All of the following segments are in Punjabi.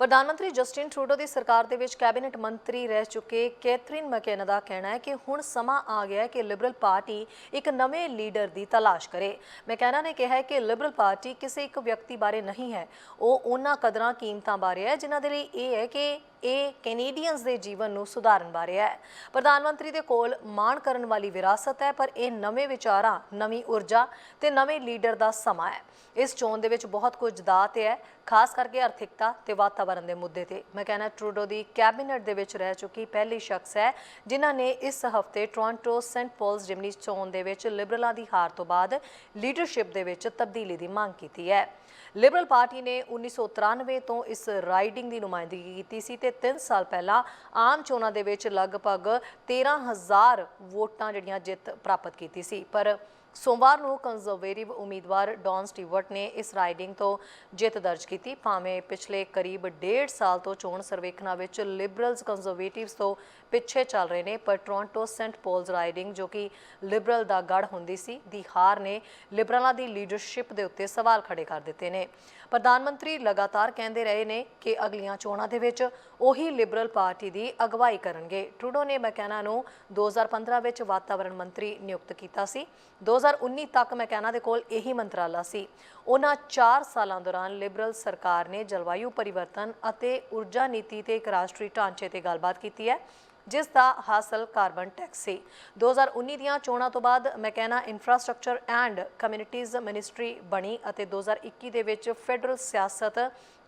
ਪ੍ਰਧਾਨ ਮੰਤਰੀ ਜਸਟਿਨ ਟਰੂਡੋ ਦੀ ਸਰਕਾਰ ਦੇ ਵਿੱਚ ਕੈਬਨਿਟ ਮੰਤਰੀ ਰਹਿ ਚੁੱਕੇ ਕੈਥਰੀਨ ਮੈਕੇਨਾ ਦਾ ਕਹਿਣਾ ਹੈ ਕਿ ਹੁਣ ਸਮਾਂ ਆ ਗਿਆ ਹੈ ਕਿ ਲਿਬਰਲ ਪਾਰਟੀ ਇੱਕ ਨਵੇਂ ਲੀਡਰ ਦੀ ਤਲਾਸ਼ ਕਰੇ। ਮੈਕੇਨਾ ਨੇ ਕਿਹਾ ਹੈ ਕਿ ਲਿਬਰਲ ਪਾਰਟੀ ਕਿਸੇ ਇੱਕ ਵਿਅਕਤੀ ਬਾਰੇ ਨਹੀਂ ਹੈ। ਉਹ ਉਹਨਾਂ ਕਦਰਾਂ ਕੀਮਤਾਂ ਬਾਰੇ ਹੈ, ਜਿਨ੍ਹਾਂ ਦੇ ਲਈ ਇਹ ਹੈ ਕਿ ਇਹ ਕੈਨੇਡੀਅਨਸ ਦੇ ਜੀਵਨ ਨੂੰ ਸੁਧਾਰਨ ਬਾਰੇ ਹੈ। ਪ੍ਰਧਾਨ ਮੰਤਰੀ ਦੇ ਕੋਲ ਮਾਣ ਕਰਨ ਵਾਲੀ ਵਿਰਾਸਤ ਹੈ, ਪਰ ਇਹ ਨਵੇਂ ਵਿਚਾਰਾਂ, ਨਵੀਂ ਊਰਜਾ ਤੇ ਨਵੇਂ ਲੀਡਰ ਦਾ ਸਮਾਂ ਹੈ। ਇਸ ਚੋਣ ਦੇ ਵਿੱਚ ਬਹੁਤ ਕੁਝ ਦਾ ਤੇ ਹੈ, ਖਾਸ ਕਰਕੇ ਆਰਥਿਕਤਾ ਤੇ ਵਾਤਾਵਰਣ ਦੇ ਮੁੱਦੇ ਤੇ। ਮੈਂ ਕਹਿੰਦਾ ਟਰੂਡੋ ਦੀ ਕੈਬਨਿਟ ਦੇ ਵਿੱਚ ਰਹਿ ਚੁੱਕੀ ਪਹਿਲੀ ਸ਼ਖਸ ਹੈ, ਜਿਨ੍ਹਾਂ ਨੇ ਇਸ ਹਫ਼ਤੇ ਟੋਰਾਂਟੋ ਸੈਂਟ ਪੌਲਸ ਜਿਮਨੀ ਚੋਣ ਦੇ ਵਿੱਚ ਲਿਬਰਲਾਂ ਦੀ ਹਾਰ ਤੋਂ ਬਾਅਦ ਲੀਡਰਸ਼ਿਪ ਦੇ ਵਿੱਚ ਤਬਦੀਲੀ ਦੀ ਮੰਗ ਕੀਤੀ ਹੈ। ਲਿਬਰਲ ਪਾਰਟੀ ਨੇ 1993 ਤੋਂ ਇਸ ਰਾਈਡਿੰਗ ਦੀ ਨੁਮਾਇੰਦਗੀ ਕੀਤੀ ਸੀ ਤੇ 3 ਸਾਲ ਪਹਿਲਾਂ ਆਮ ਚੋਣਾਂ ਦੇ ਵਿੱਚ ਲਗਭਗ 13000 ਵੋਟਾਂ ਜਿਹੜੀਆਂ ਜਿੱਤ ਪ੍ਰਾਪਤ ਕੀਤੀ ਸੀ। ਪਰ ਸੋਮਵਾਰ ਨੂੰ ਕੰਜ਼ਰਵੇਟਿਵ ਉਮੀਦਵਾਰ ਡੌਨ ਸਟੀਵਰਟ ਨੇ ਇਸ ਰਾਈਡਿੰਗ ਤੋਂ ਜਿੱਤ ਦਰਜ ਕੀਤੀ। ਭਾਵੇਂ ਪਿਛਲੇ ਕਰੀਬ ਡੇਢ ਸਾਲ ਤੋਂ ਚੋਣ ਸਰਵੇਖਣਾਂ ਵਿੱਚ ਲਿਬਰਲਸ ਕੰਜ਼ਰਵੇਟਿਵਸ ਤੋਂ ਪਿੱਛੇ ਚੱਲ ਰਹੇ ਨੇ, ਪਰ ਟੋਰਾਂਟੋ ਸੈਂਟ ਪੌਲਸ ਰਾਈਡਿੰਗ ਜੋ ਕਿ ਲਿਬਰਲ ਦਾ ਗੜ ਹੁੰਦੀ ਸੀ, ਦੀ ਹਾਰ ਨੇ ਲਿਬਰਲਾਂ ਦੀ ਲੀਡਰਸ਼ਿਪ ਦੇ ਉੱਤੇ ਸਵਾਲ ਖੜੇ ਕਰ ਦਿੱਤੇ ਨੇ। ਪ੍ਰਧਾਨ ਮੰਤਰੀ ਲਗਾਤਾਰ ਕਹਿੰਦੇ ਰਹੇ ਨੇ ਕਿ ਅਗਲੀਆਂ ਚੋਣਾਂ ਦੇ ਵਿੱਚ ਉਹੀ ਲਿਬਰਲ ਪਾਰਟੀ ਦੀ ਅਗਵਾਈ ਕਰਨਗੇ। ਟਰੂਡੋ ਨੇ ਮੈਕੈਨਾ ਨੂੰ 2015 ਵਿੱਚ ਵਾਤਾਵਰਣ ਮੰਤਰੀ ਨਿਯੁਕਤ ਕੀਤਾ ਸੀ। 2019 ਤੱਕ ਮੈਕੈਨਾ ਦੇ ਕੋਲ ਇਹੀ ਮੰਤਰਾਲਾ ਸੀ। ਉਹਨਾਂ 4 ਸਾਲਾਂ ਦੌਰਾਨ ਲਿਬਰਲ ਸਰਕਾਰ ਨੇ ਜਲਵਾਯੂ ਪਰਿਵਰਤਨ ਅਤੇ ਊਰਜਾ ਨੀਤੀ ਤੇ ਇੱਕ ਰਾਸ਼ਟਰੀ ਢਾਂਚੇ ਤੇ ਗੱਲਬਾਤ ਕੀਤੀ ਹੈ, ਜਿਸ ਦਾ ਹਾਸਲ ਕਾਰਬਨ ਟੈਕਸ ਸੀ। 2019 ਦੀਆਂ ਚੋਣਾਂ ਤੋਂ ਬਾਅਦ McKenna infrastructure and communities ministry ਬਣੀ ਅਤੇ 2021 ਦੇ ਵਿੱਚ ਫੈਡਰਲ ਸਿਆਸਤ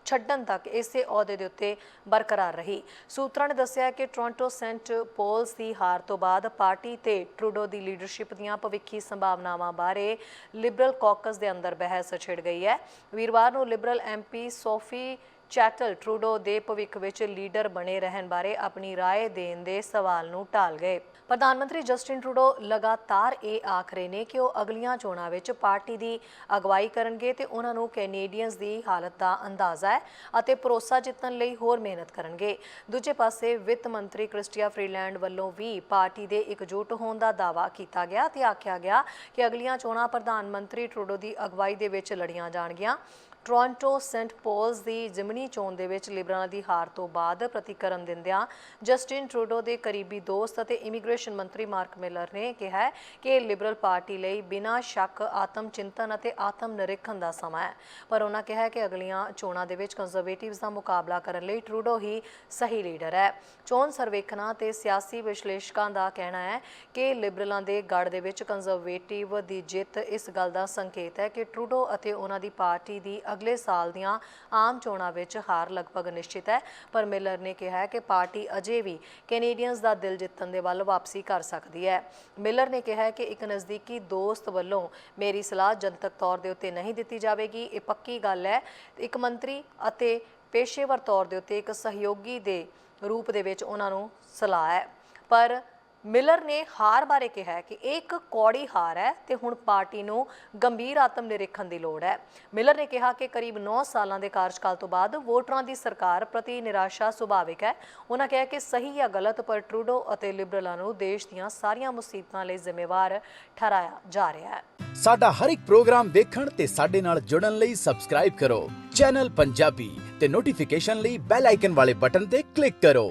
ਛੱਡਣ ਤੱਕ ਇਸੇ ਅਹੁਦੇ ਦੇ ਉੱਤੇ ਬਰਕਰਾਰ ਰਹੀ। ਸੂਤਰਾਂ ਨੇ ਦੱਸਿਆ ਕਿ ਟੋਰਾਂਟੋ ਸੈਂਟ ਪੋਲਸ ਦੀ ਹਾਰ ਤੋਂ ਬਾਅਦ ਪਾਰਟੀ ਤੇ ਟਰੂਡੋ ਦੀ ਲੀਡਰਸ਼ਿਪ ਦੀਆਂ ਭਵਿੱਖੀ ਸੰਭਾਵਨਾਵਾਂ ਬਾਰੇ ਲਿਬਰਲ ਕਾਕਸ ਦੇ ਅੰਦਰ ਬਹਿਸ ਛਿੜ ਗਈ ਹੈ। ਵੀਰਵਾਰ ਨੂੰ Liberal MP Sophie ਚੈਟਲ ਟਰੂਡੋ ਦੇ ਭਵਿੱਖ ਵਿੱਚ ਲੀਡਰ ਬਣੇ ਰਹਿਣ ਬਾਰੇ ਆਪਣੀ رائے ਦੇਣ ਦੇ ਸਵਾਲ ਨੂੰ ਟਾਲ ਗਏ ਪ੍ਰਧਾਨ ਮੰਤਰੀ ਜਸਟਿਨ ਟਰੂਡੋ ਲਗਾਤਾਰ ਇਹ ਆਖ ਰਹੇ ਨੇ ਕਿ ਉਹ ਅਗਲੀਆਂ ਚੋਣਾਂ ਵਿੱਚ ਪਾਰਟੀ ਦੀ ਅਗਵਾਈ ਕਰਨਗੇ ਤੇ ਉਹਨਾਂ ਨੂੰ ਕੈਨੇਡੀਅਨਸ ਦੀ ਹਾਲਤ ਦਾ ਅੰਦਾਜ਼ਾ ਹੈ ਅਤੇ ਭਰੋਸਾ ਜਿੱਤਣ ਲਈ ਹੋਰ ਮਿਹਨਤ ਕਰਨਗੇ ਦੂਜੇ ਪਾਸੇ ਵਿੱਤ ਮੰਤਰੀ ਕ੍ਰਿਸਟੀਆ ਫਰੀਲੈਂਡ ਵੱਲੋਂ ਵੀ ਪਾਰਟੀ ਦੇ ਇਕਜੁੱਟ ਹੋਣ ਦਾ ਦਾਅਵਾ ਕੀਤਾ ਗਿਆ ਤੇ ਆਖਿਆ ਗਿਆ ਕਿ ਅਗਲੀਆਂ ਚੋਣਾਂ ਪ੍ਰਧਾਨ ਮੰਤਰੀ ਟਰੂਡੋ ਦੀ ਅਗਵਾਈ ਦੇ ਵਿੱਚ ਲੜੀਆਂ ਜਾਣਗੀਆਂ ਟੋਰਾਂਟੋ ਸੈਂਟ ਪੌਲਸ ਦੀ ਜਿਮਨੀ ਚੋਣ ਦੇ ਵਿੱਚ ਲਿਬਰਲਾਂ ਦੀ ਹਾਰ ਤੋਂ ਬਾਅਦ ਪ੍ਰਤੀਕਰਮ ਦਿੰਦਿਆਂ ਜਸਟਿਨ ਟਰੂਡੋ ਦੇ ਕਰੀਬੀ ਦੋਸਤ ਅਤੇ ਇਮੀਗ੍ਰੇਸ਼ਨ ਮੰਤਰੀ ਮਾਰਕ ਮਿਲਰ ਨੇ ਕਿਹਾ ਹੈ ਕਿ ਲਿਬਰਲ ਪਾਰਟੀ ਲਈ ਬਿਨਾਂ ਸ਼ੱਕ ਆਤਮ ਚਿੰਤਨ ਅਤੇ ਆਤਮ ਨਿਰੀਖਣ ਦਾ ਸਮਾਂ ਹੈ। ਪਰ ਉਹਨਾਂ ਕਿਹਾ ਕਿ ਅਗਲੀਆਂ ਚੋਣਾਂ ਦੇ ਵਿੱਚ ਕੰਜ਼ਰਵੇਟਿਵਸ ਦਾ ਮੁਕਾਬਲਾ ਕਰਨ ਲਈ ਟਰੂਡੋ ਹੀ ਸਹੀ ਲੀਡਰ ਹੈ। ਚੋਣ ਸਰਵੇਖਣਾਂ ਤੇ ਸਿਆਸੀ ਵਿਸ਼ਲੇਸ਼ਕਾਂ ਦਾ ਕਹਿਣਾ ਹੈ ਕਿ ਲਿਬਰਲਾਂ ਦੇ ਗੜ ਦੇ ਵਿੱਚ ਕੰਜ਼ਰਵੇਟਿਵ ਦੀ ਜਿੱਤ ਇਸ ਗੱਲ ਦਾ ਸੰਕੇਤ ਹੈ ਕਿ ਟਰੂਡੋ ਅਤੇ ਉਹਨਾਂ ਦੀ ਪਾਰਟੀ ਦੀ ਅਗਲੇ ਸਾਲ ਦੀਆਂ ਆਮ ਚੋਣਾਂ ਵਿੱਚ ਹਾਰ ਲਗਭਗ ਨਿਸ਼ਚਿਤ ਹੈ। ਪਰ ਮਿਲਰ ਨੇ ਕਿਹਾ ਕਿ ਪਾਰਟੀ ਅਜੇ ਵੀ ਕੈਨੇਡੀਅਨਸ ਦਾ ਦਿਲ ਜਿੱਤਣ ਦੇ ਵੱਲ ਵਾਪਸੀ ਕਰ ਸਕਦੀ ਹੈ। ਮਿਲਰ ਨੇ ਕਿਹਾ ਕਿ ਇੱਕ ਨਜ਼ਦੀਕੀ ਦੋਸਤ ਵੱਲੋਂ ਮੇਰੀ ਸਲਾਹ ਜਨਤਕ ਤੌਰ ਦੇ ਉੱਤੇ ਨਹੀਂ ਦਿੱਤੀ ਜਾਵੇਗੀ। ਇਹ ਪੱਕੀ ਗੱਲ ਹੈ। ਇੱਕ ਮੰਤਰੀ ਅਤੇ ਪੇਸ਼ੇਵਰ ਤੌਰ ਦੇ ਉੱਤੇ ਇੱਕ ਸਹਿਯੋਗੀ ਦੇ ਰੂਪ ਦੇ ਵਿੱਚ ਉਹਨਾਂ ਨੂੰ ਸਲਾਹ ਹੈ। ਪਰ ਮਿਲਰ ਨੇ ਹਾਰ ਬਾਰੇ ਕਿਹਾ ਹੈ ਕਿ ਇਹ ਇੱਕ ਕੌੜੀ ਹਾਰ ਹੈ ਤੇ ਹੁਣ ਪਾਰਟੀ ਨੂੰ ਗੰਭੀਰ ਆਤਮ ਨਿਰੀਖਣ ਦੀ ਲੋੜ ਹੈ। ਮਿਲਰ ਨੇ ਕਿਹਾ ਕਿ ਕਰੀਬ 9 ਸਾਲਾਂ ਦੇ ਕਾਰਜਕਾਲ ਤੋਂ ਬਾਅਦ ਵੋਟਰਾਂ ਦੀ ਸਰਕਾਰ ਪ੍ਰਤੀ ਨਿਰਾਸ਼ਾ ਸੁਭਾਵਿਕ ਹੈ। ਉਹਨਾਂ ਕਿਹਾ ਕਿ ਸਹੀ ਜਾਂ ਗਲਤ, ਪਰ ਟਰੂਡੋ ਅਤੇ ਲਿਬਰਲਾਂ ਨੂੰ ਦੇਸ਼ ਦੀਆਂ ਸਾਰੀਆਂ ਮੁਸੀਬਤਾਂ ਲਈ ਜ਼ਿੰਮੇਵਾਰ ਠਹਿਰਾਇਆ ਜਾ ਰਿਹਾ ਹੈ। ਸਾਡਾ ਹਰ ਇੱਕ ਪ੍ਰੋਗਰਾਮ ਦੇਖਣ ਤੇ ਸਾਡੇ ਨਾਲ ਜੁੜਨ ਲਈ ਸਬਸਕ੍ਰਾਈਬ ਕਰੋ। ਚੈਨਲ ਪੰਜਾਬੀ ਤੇ ਨੋਟੀਫਿਕੇਸ਼ਨ ਲਈ ਬੈਲ ਆਈਕਨ ਵਾਲੇ ਬਟਨ ਤੇ ਕਲਿੱਕ ਕਰੋ।